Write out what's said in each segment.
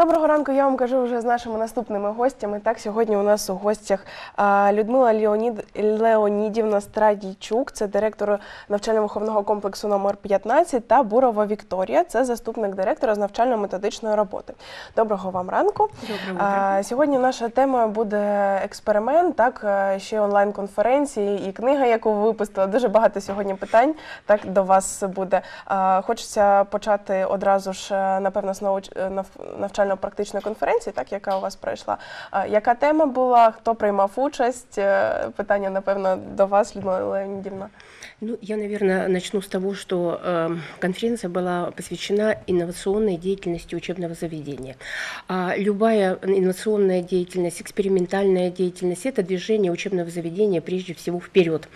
Доброго ранку. Я вам кажу вже з нашими наступними гостями. Так, сьогодні у нас у гостях Людмила Леонід Леонідівна Страдійчук, це директор навчально-виховного комплексу номер 15 та Бурова Вікторія, це заступник директора з навчально-методичної роботи. Доброго вам ранку. Доброго сьогодні наша тема буде експеримент, так ще онлайн-конференції і книга, яку ви випустили. Дуже багато сьогодні питань так до вас буде. Хочеться почати одразу ж, е, напевно, з е, нав- навчально-практичної конференції, так яка у вас пройшла. А, Яка тема була? Хто приймав участь? Е, Питання, напевно, до вас, Людмила Леонідівна. Ну, я, наверное, начну с того, что э, конференция была посвящена инновационной деятельности учебного заведения. А любая инновационная деятельность, экспериментальная деятельность – это движение учебного заведения прежде всего вперед.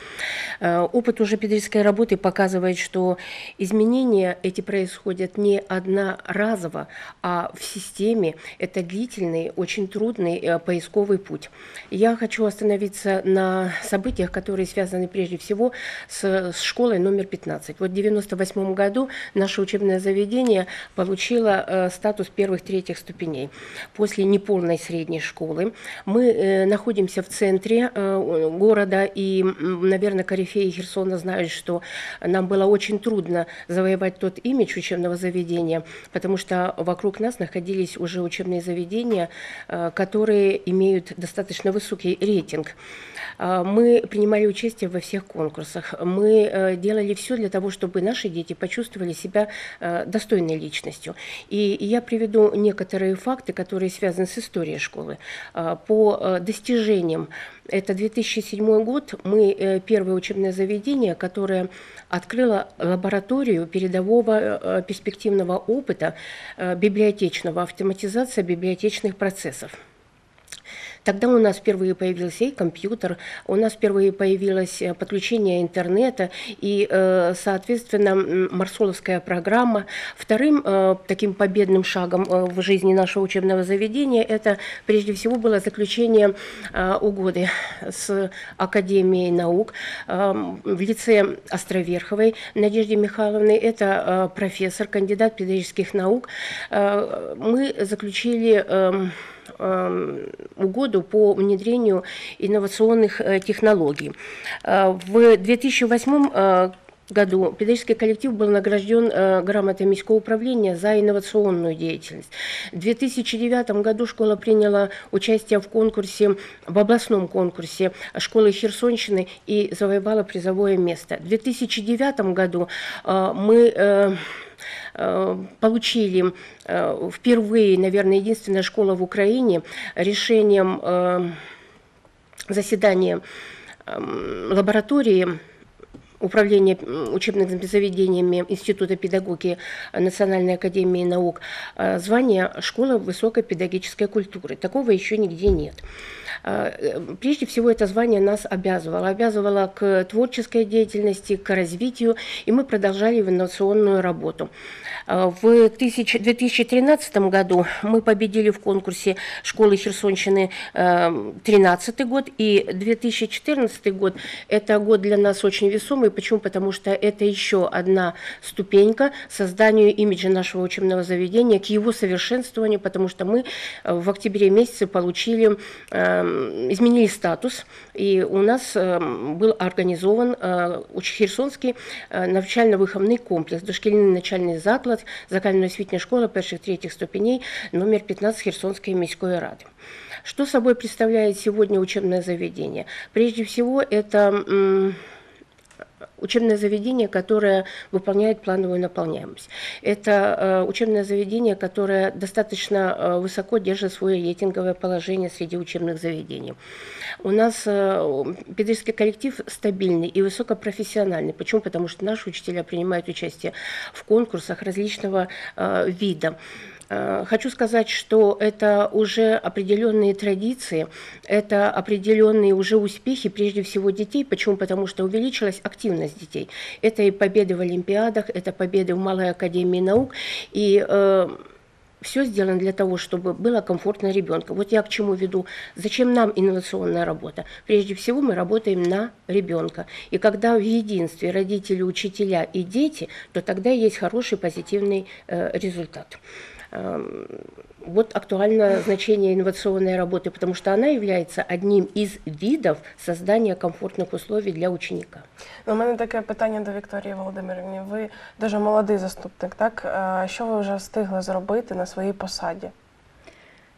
Э, опыт уже педагогической работы показывает, что изменения эти происходят не одноразово, а в системе. Это длительный, очень трудный э, поисковый путь. Я хочу остановиться на событиях, которые связаны прежде всего с, с школой номер 15. Вот в 1998 году наше учебное заведение получило э, статус первых-третьих ступеней. После неполной средней школы мы э, находимся в центре э, города, и, наверное, корифеи Херсона знают, что нам было очень трудно завоевать тот имидж учебного заведения, потому что вокруг нас находились уже учебные заведения, э, которые имеют достаточно высокий рейтинг. Мы принимали участие во всех конкурсах. Мы э, делали все для того, чтобы наши дети почувствовали себя э, достойной личностью. И я приведу некоторые факты, которые связаны с историей школы. А, По э, достижениям, это 2007 год, мы э, первое учебное заведение, которое открыло лабораторию передового э, перспективного опыта э, библиотечного, автоматизация библиотечных процессов. Тогда у нас впервые появился и компьютер, у нас впервые появилось э, подключение интернета и, э, соответственно, марсоловская программа. Вторым э, таким победным шагом в жизни нашего учебного заведения это прежде всего было заключение угоды с Академией наук в лице Островерховой Надежды Михайловны. Это профессор, кандидат педагогических наук. Мы заключили эм, угоду по внедрению инновационных э, технологий. Э, В 2008 э, году педагогический коллектив был награжден э, грамотой Міського управления за инновационную деятельность. В 2009 году школа приняла участие в конкурсе, в областном конкурсе школы Херсонщины и завоевала призовое место. В 2009 году э, мы э, получили э, впервые, наверное, единственная школа в Украине решением э, заседания эм, лаборатории управления учебными заведениями Института педагогики Национальной академии наук э, звание школа высокой педагогической культуры. Такого еще нигде нет. Э, э, Прежде всего, это звание нас обязывало. Обязывало к творческой деятельности, к развитию, и мы продолжали инновационную работу. В 1000 2013 году мы победили в конкурсе школы Херсонщины 2013 год, и 2014 год – это год для нас очень весомый. Почему? Потому что это еще одна ступенька созданию имиджа нашего учебного заведения, к его совершенствованию, потому что мы э, в октябре месяце получили, э, изменили статус, и у нас э, был организован э, уч- Херсонский э, навчально-виховний комплекс, дошкільний начальний заклад, загальноосвітня школа перших-третіх ступеней, номер 15 Херсонской міської ради. Что собой представляет сегодня учебное заведение? Прежде всего, это м, учебное заведение, которое выполняет плановую наполняемость. Это э, учебное заведение, которое достаточно э, высоко держит свое рейтинговое положение среди учебных заведений. У нас э, педагогический коллектив стабильный и высокопрофессиональный. Почему? Потому что наши учителя принимают участие в конкурсах различного вида. Э, Хочу сказать, что это уже определенные традиции, это определенные уже успехи, прежде всего детей. Почему? Потому что увеличилась активность детей. Это и победы в Олимпиадах, это победы в Малой Академии наук. И все сделано для того, чтобы было комфортно ребенку. Вот я к чему веду. Зачем нам инновационная работа? Прежде всего мы работаем на ребенка. И когда в единстве родители, учителя и дети, то тогда есть хороший позитивный э, результат. Эм, Вот актуально значение инновационной работы, потому что она является одним из видов создания комфортных условий для ученика. Ну, У мене таке питання до Вікторії Володимирівни. Ви дуже молодий заступник, так? Е, Що ви вже встигли зробити на своїй посаді?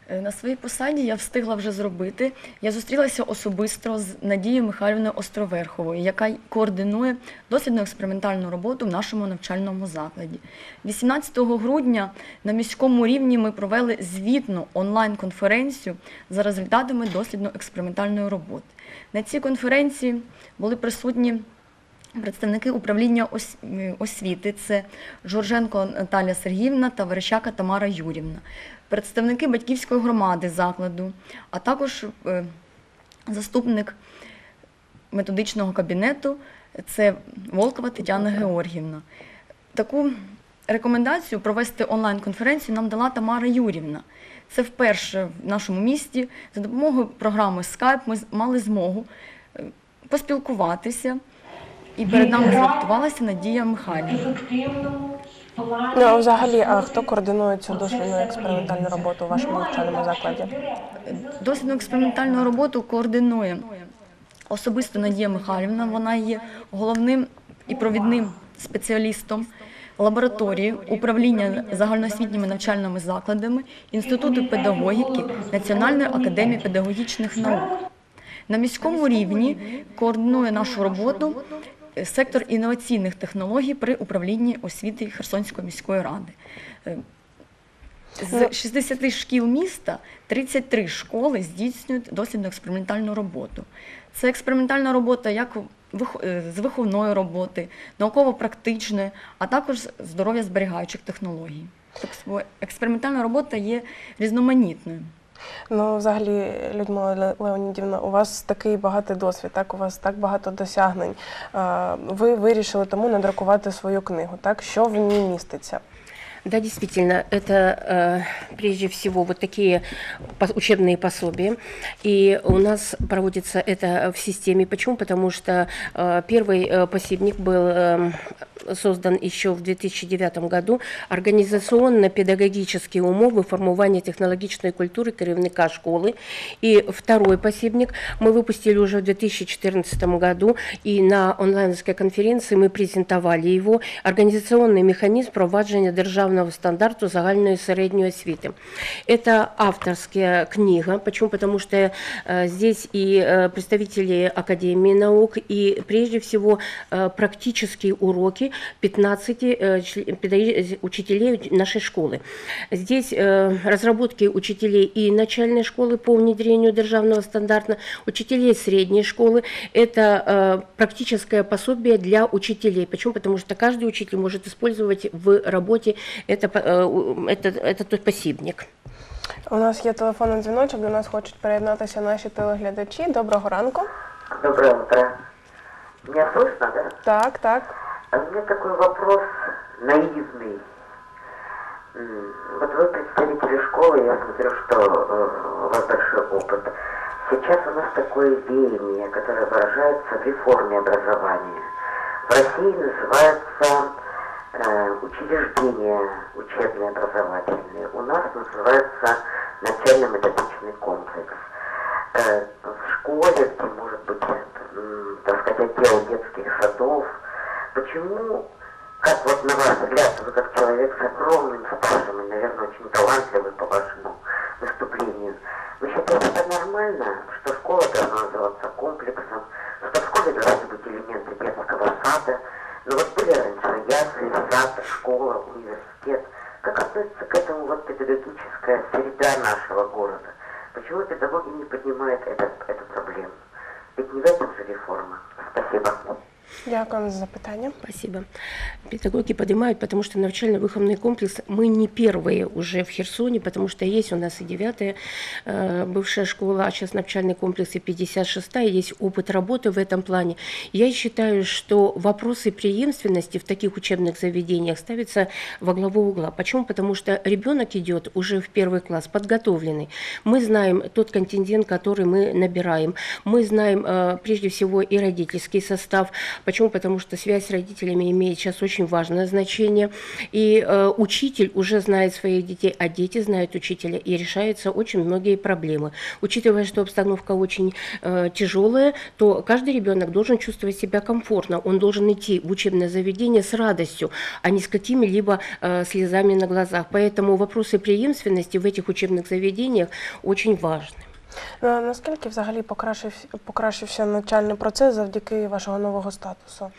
Е, На своїй посаді я встигла вже зробити. Я зустрілася особисто з Надією Михайлівною Островерховою, яка координує дослідно експериментальну роботу в нашому навчальному закладі. 18 грудня на міському рівні ми провели звітну онлайн-конференцію за результатами дослідно-експериментальної роботи. На цій конференції були присутні представники управління освіти це Жорженко Наталя Сергіївна та Верещака Тамара Юрівна, представники батьківської громади закладу, а також е, заступник методичного кабінету це Волкова Тетяна Георгівна. Таку рекомендацію провести онлайн-конференцію нам дала Тамара Юрівна. Це вперше в нашому місті за допомогою програми Skype ми мали змогу е, поспілкуватися. І перед нами звертувалася Надія Михайлівна. Ну, а взагалі, а хто координує цю дослідну експериментальну роботу у вашому навчальному закладі? Дослідну експериментальну роботу координує особисто Надія Михайлівна. Вона є головним і провідним спеціалістом лабораторії управління загальноосвітніми навчальними закладами Інституту педагогіки Національної академії педагогічних наук. На міському рівні координує нашу роботу сектор інноваційних технологій при управлінні освіти Херсонської міської ради. Е, З 60 шкіл міста 33 школи здійснюють дослідно-експериментальну роботу. Це експериментальна робота як е, з виховної роботи, науково-практичної, а також здоров'я зберігаючих технологій. Тобто експериментальна робота є різноманітною. Ну, взагалі, Людмила Леонідівна, у вас такий багатий досвід, так у вас так багато досягнень. Е, Ви вирішили тому надрукувати свою книгу. Так що в ній міститься? Да, действительно, это э, прежде всего вот такие учебные пособия. И у нас проводится это в системе. Почему? Потому что э, первый э, пособник был э, создан еще в 2009 году. Организационно-педагогические умовы формування технологичной культуры керівника школы. И второй пособник мы выпустили уже в 2014 году. И на онлайновской конференции мы презентовали его. Организационный механизм провадження державного стандарту загальної середньої освіти. Это авторская книга. Почему? Потому что э, здесь и э, представители Академии наук, и прежде всего э, практические уроки 15 э, чле- педагоги- учителей нашей школы. Здесь э, разработки учителей и начальной школы по внедрению державного стандарта, учителей средней школы. Это э, практическое пособие для учителей. Почему? Потому что каждый учитель может использовать в работе это, по- э, у- это, этот посібник. У нас є телефонний дзвіночок, до нас хочуть приєднатися наші телеглядачі. Доброго ранку. Доброе утро. Меня слышно, да? Так, так. А у меня такой вопрос наивный. М, Вот вы представители школы, я смотрю, что э, у вас большой опыт. Сейчас у нас такое веяние, которое выражается в реформе образования. В России называется э, учреждения учебные образовательные. У нас называется начально-методичный комплекс. Э, в школе, где может быть, м, так сказать, отдел детских садов, почему, как вот на ваш взгляд, вы как человек с огромным стажем и, наверное, очень талантливый по вашему выступлению, вы считаете это нормально, что школа должна называться комплексом, что в школе должны быть элементы детского сада, но вот были раньше ясли, сад, школа, университет. Как относится к этому вот педагогическая среда нашего города? Почему педагоги не поднимают этот, эту проблему? Ведь не в этом же реформа. Спасибо. Дякую за запитання. Спасибо. Педагоги поднимают, потому что навчально-выховный комплекс мы не первые уже в Херсоне, потому что есть у нас и девятая э, бывшая школа, а сейчас навчальный комплекс и 56-я, есть опыт работы в этом плане. Я считаю, что вопросы преемственности в таких учебных заведениях ставятся во главу угла. Почему? Потому что ребенок идет уже в первый класс подготовленный. Мы знаем тот контингент, который мы набираем. Мы знаем э, прежде всего и родительский состав. Почему? Потому что связь с родителями имеет сейчас очень важное значение. И э, учитель уже знает своих детей, а дети знают учителя, и решаются очень многие проблемы. Учитывая, что обстановка очень э, тяжелая, то каждый ребенок должен чувствовать себя комфортно. Он должен идти в учебное заведение с радостью, а не с какими-либо э, слезами на глазах. Поэтому вопросы преемственности в этих учебных заведениях очень важны. Ну, а наскільки взагалі покращив, покращився навчальний процес завдяки вашого нового статусу?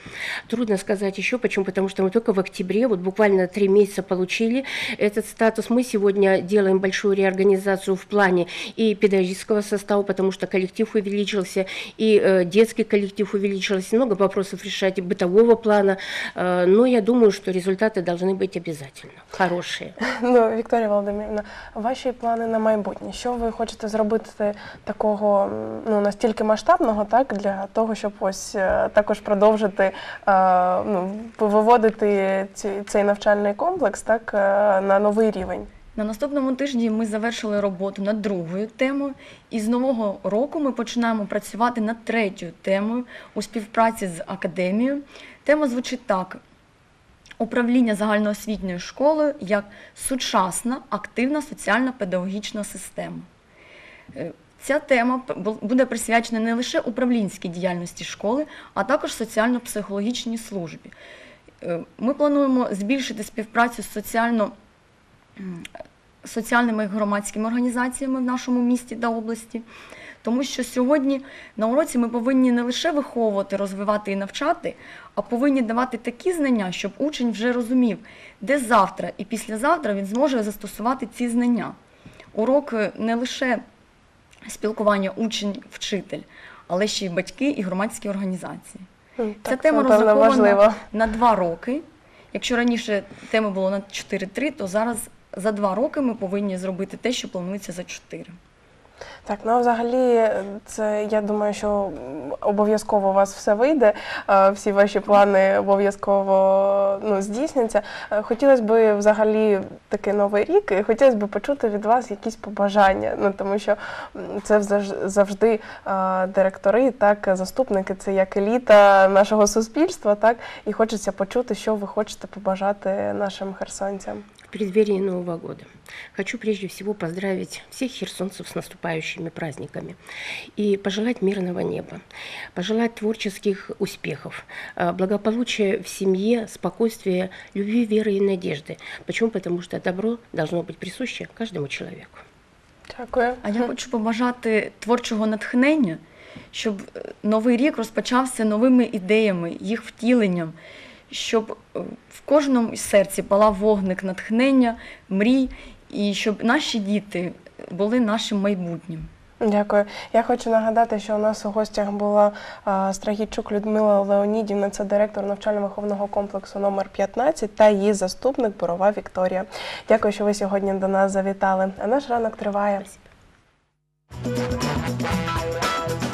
Трудно сказать еще, почему, потому что мы только в октябре, вот буквально три месяца получили этот статус. Мы сегодня делаем большую реорганизацию в плане и педагогического состава, потому что коллектив увеличился, и э, детский коллектив увеличился, много вопросов решать и бытового плана, Э, но я думаю, что результаты должны быть обязательно хорошие. Ну, Вікторія Володимирівна, ваші плани на майбутнє. Що ви хочете зробити такого ну, настільки масштабного, так, для того, щоб ось е, також продовжити е, ну, виводити цей навчальний комплекс так, е, на новий рівень? На наступному тижні ми завершили роботу над другою темою, і з нового року ми починаємо працювати над третьою темою у співпраці з академією. Тема звучить так: управління загальноосвітньою школою як сучасна, активна соціально-педагогічна система. Е, Ця тема буде присвячена не лише управлінській діяльності школи, а також соціально-психологічній службі. Е, Ми плануємо збільшити співпрацю з соціально соціальними громадськими організаціями в нашому місті та області. Тому що сьогодні на уроці ми повинні не лише виховувати, розвивати і навчати, а повинні давати такі знання, щоб учень вже розумів, де завтра і післязавтра він зможе застосувати ці знання. Урок е, не лише спілкування учень-вчитель, але ще й батьки і громадські організації. Ця так, тема розрахована важливо. на два роки. Якщо раніше теми було на 4-3, то зараз за два роки ми повинні зробити те, що планується за 4. Так, ну взагалі, це я думаю, що обов'язково у вас все вийде, всі ваші плани обов'язково ну, здійсняться. Е, Хотілося б взагалі такий новий рік, і хотілося б почути від вас якісь побажання. Ну тому що це завж- завжди директори, так, заступники, це як еліта нашого суспільства, так, і хочеться почути, що ви хочете побажати нашим херсонцям. В преддверии Нового года хочу прежде всего поздравить всех херсонцев с наступающими праздниками и пожелать мирного неба, пожелать творческих успехов, э, благополучия в семье, спокойствия, любви, веры и надежды. Почему? Потому что добро должно быть присуще каждому человеку. Дякую. А я хочу побажати творчого натхнення, щоб е, новий рік розпочався новими ідеями, їх втіленням, Щоб е, в кожному серці палав вогник натхнення, мрій, і щоб наші діти були нашим майбутнім. Дякую. Я хочу нагадати, що у нас у гостях була Страгійчук Людмила Леонідівна, це директор навчально-виховного комплексу номер 15 та її заступник Бурова Вікторія. Дякую, що ви сьогодні до нас завітали. А наш ранок триває. Спасибо.